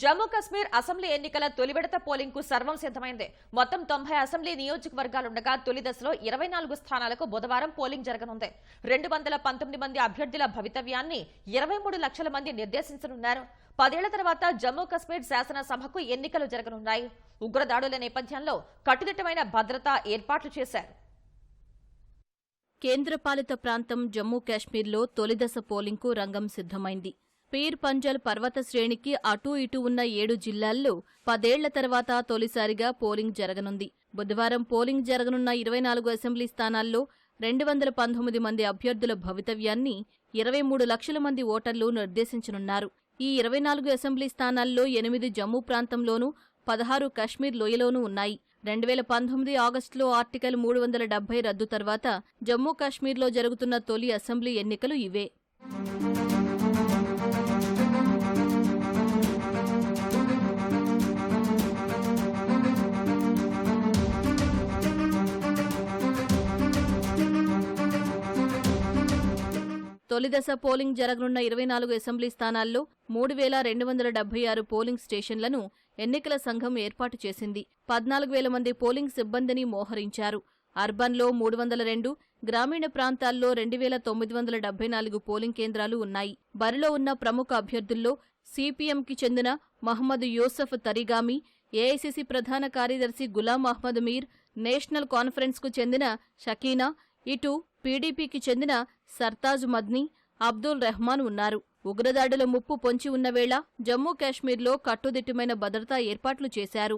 Jammu Kashmir assembly ఎన్నికల తొలి విడత పోలింగ్కు సర్వం సిద్ధమైంది. మొత్తం తొంభై అసెంబ్లీ నియోజకవర్గాలుండగా తొలి దశలో ఇరవై నాలుగు స్థానాలకు బుధవారం పోలింగ్ జరగనుంది. రెండు వందల పంతొమ్మిది మంది అభ్యర్థుల భవితవ్యాన్ని ఇరవై మూడు లక్షల మంది నిర్దేశించనున్నారు. పదేళ్ళ తర్వాత జమ్మూ కశ్మీర్ శాసనసభకు ఎన్నికలు జరగనున్నాయి. ఉగ్రదాడుల నేపథ్యంలో కట్టుదిట్టమైన భద్రతా ఏర్పాట్లు చేశారు. కేంద్రపాలిత ప్రాంతం జమ్మూ కాశ్మీర్లో తొలిదశ పోలింగ్కు రంగం సిద్ధమైంది. పీర్ పంజల్ పర్వత శ్రేణికి అటూ ఇటూ ఉన్న ఏడు జిల్లాల్లో పదేళ్ళ తర్వాత తొలిసారిగా పోలింగ్ జరగనుంది. బుధవారం పోలింగ్ జరగనున్న ఇరవై నాలుగు అసెంబ్లీ స్థానాల్లో రెండు వందల పంతొమ్మిది మంది అభ్యర్థుల భవితవ్యాన్ని ఇరవై మూడు లక్షల మంది ఓటర్లు నిర్దేశించనున్నారు. ఈ ఇరవై నాలుగు అసెంబ్లీ స్థానాల్లో ఎనిమిది జమ్మూ ప్రాంతంలోనూ పదహారు కశ్మీర్ లోయలోనూ ఉన్నాయి. రెండు వేల పంతొమ్మిది ఆగస్టులో ఆర్టికల్ మూడు వందల డెబ్బై రద్దు తర్వాత జమ్మూ కాశ్మీర్లో జరుగుతున్న తొలి అసెంబ్లీ ఎన్నికలు ఇవే. తొలిదశ పోలింగ్ జరగనున్న ఇరవై నాలుగు అసెంబ్లీ స్థానాల్లో మూడు వేల రెండు వందల డెబ్బై ఆరు పోలింగ్ స్టేషన్లను ఎన్నికల సంఘం ఏర్పాటు చేసింది. పద్నాలుగు వేల మంది పోలింగ్ సిబ్బందిని మోహరించారు. అర్బన్లో మూడు వందల రెండు గ్రామీణ ప్రాంతాల్లో రెండు వేల తొమ్మిది వందల డెబ్బై నాలుగు పోలింగ్ కేంద్రాలు ఉన్నాయి. బరిలో ఉన్న ప్రముఖ అభ్యర్థుల్లో సిపిఎంకి చెందిన మహమ్మద్ యూసఫ్ తరిగామి ఏఐసిసి ప్రధాన కార్యదర్శి గులాం అహ్మద్ మీర్ నేషనల్ కాన్ఫరెన్స్కు చెందిన షకీనా ఇటు పీడీపీకి చెందిన సర్తాజ్ మద్ని అబ్దుల్ రెహమాన్ ఉన్నారు. ఉగ్రదాడుల ముప్పు పొంచి ఉన్న వేళ జమ్మూ కాశ్మీర్లో కట్టుదిట్టమైన భద్రతా ఏర్పాట్లు చేశారు.